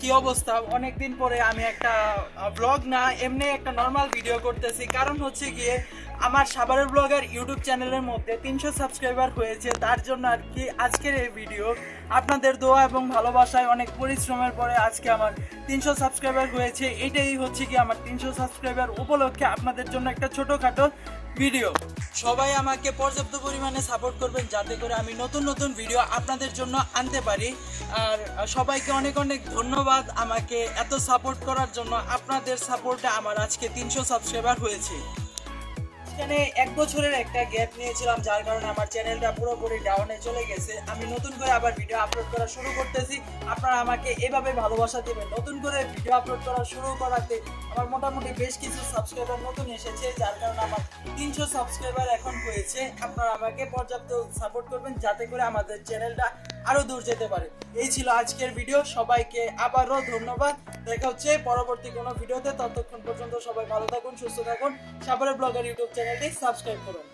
কি অবস্থা? অনেকদিন পরে আমি একটা ব্লগ না, এমনি একটা নর্মাল ভিডিও করতেছি। কারণ হচ্ছে গিয়ে, আমার সাভারের ব্লগের ইউটিউব চ্যানেলের মধ্যে তিনশো সাবস্ক্রাইবার হয়েছে। তার জন্য আর কি আজকের এই ভিডিও আপনাদের দোয়া এবং ভালোবাসায় অনেক পরিশ্রমের পরে আজকে আমার তিনশো সাবস্ক্রাইবার হয়েছে। এটাই হচ্ছে কি আমার তিনশো সাবস্ক্রাইবার উপলক্ষে আপনাদের জন্য একটা ছোটোখাটো ভিডিও। সবাই আমাকে পর্যাপ্ত পরিমাণে সাপোর্ট করবেন যাতে করে আমি নতুন নতুন ভিডিও আপনাদের জন্য আনতে পারি। আর সবাইকে অনেক অনেক ধন্যবাদ আমাকে এত সাপোর্ট করার জন্য। আপনাদের সাপোর্টে আমার আজকে তিনশো সাবস্ক্রাইবার হয়েছে। এখানে এক বছরের একটা গ্যাপ নিয়েছিলাম, যার কারণে আমার চ্যানেলটা পুরোপুরি ডাউনে চলে গেছে। আমি নতুন করে আবার ভিডিও আপলোড করা শুরু করতেছি। আপনারা আমাকে এভাবে ভালোবাসা দেবেন। নতুন করে ভিডিও আপলোড করা শুরু করাতে আমার মোটামুটি বেশ কিছু সাবস্ক্রাইবার নতুন এসেছে, যার কারণে আমার তিনশো সাবস্ক্রাইবার এখন হয়েছে। আপনারা আমাকে পর্যাপ্ত সাপোর্ট করবেন যাতে করে আমাদের চ্যানেলটা আরও দূর যেতে পারে। এই ছিল আজকের ভিডিও সবাইকে আবারও ধন্যবাদ। দেখা হচ্ছে পরবর্তী কোনো ভিডিওতে। ততক্ষণ পর্যন্ত সবাই ভালো থাকুন, সুস্থ থাকুন। সাবরে ব্লগার ইউটিউব চ্যানেলটি সাবস্ক্রাইব করুন।